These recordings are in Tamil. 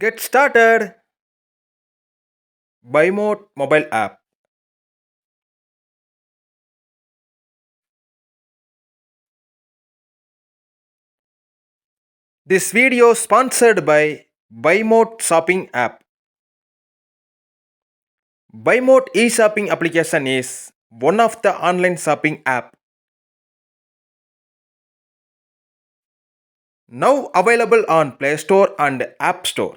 Get started. BuyMode mobile app. This video sponsored by BuyMode shopping app. BuyMode e-shopping application is one of the online shopping app now available on Play Store and App Store.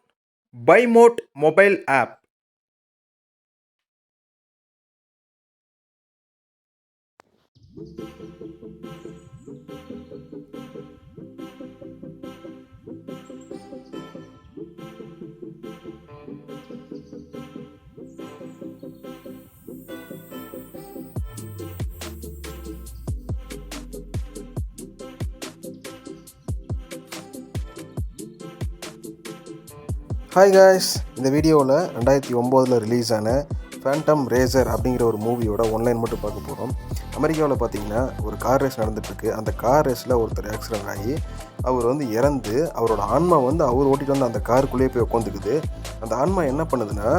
Bimote mobile app. Hi guys இந்த வீடியோவில் ரெண்டாயிரத்தி ஒம்போதில் ரிலீஸ் ஆன ஃபேண்டம் ரேசர் அப்படிங்கிற ஒரு மூவியோட ஒன்லைன் மட்டும் பார்க்க போகிறோம் அமெரிக்காவில் பார்த்தீங்கன்னா ஒரு கார் ரேஸ் நடந்துட்டுருக்கு. அந்த கார் ரேஸில் ஒருத்தர் ஆக்சிடென்ட் ஆகி அவர் வந்து இறந்து அவரோட ஆன்மா வந்து அவர் ஓட்டிகிட்டு வந்து அந்த காருக்குள்ளேயே போய் உட்காந்துக்குது அந்த ஆன்மா என்ன பண்ணுதுன்னா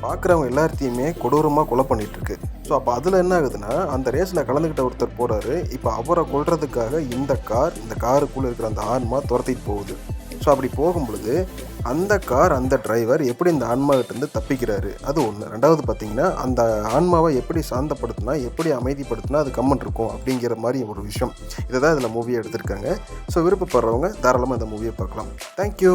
பார்க்குறவங்க எல்லாத்தையுமே கொடூரமாக கொலை பண்ணிகிட்ருக்கு ஸோ அப்போ அதில் என்ன ஆகுதுன்னா அந்த ரேஸில் கலந்துக்கிட்ட ஒருத்தர் போகிறாரு இப்போ அவரை கொள்றதுக்காக இந்த கார் இந்த காருக்குள்ளே இருக்கிற அந்த ஆன்மா துரத்திட்டு போகுது. ஸோ அப்படி போகும்பொழுது அந்த கார் அந்த டிரைவர் எப்படி இந்த ஆன்மாவிட்டேருந்து தப்பிக்கிறாரு? அது ஒன்று ரெண்டாவது பார்த்தீங்கன்னா அந்த ஆன்மாவை எப்படி சாந்தப்படுத்தினா எப்படி அமைதிப்படுத்தினா அது கம்மன் இருக்கும் அப்படிங்கிற மாதிரி ஒரு விஷயம். இதை தான் இதில் மூவியை எடுத்திருக்காங்க. ஸோ விருப்பப்படுறவங்க தாராளமாக இந்த மூவியை பார்க்கலாம். தேங்க்யூ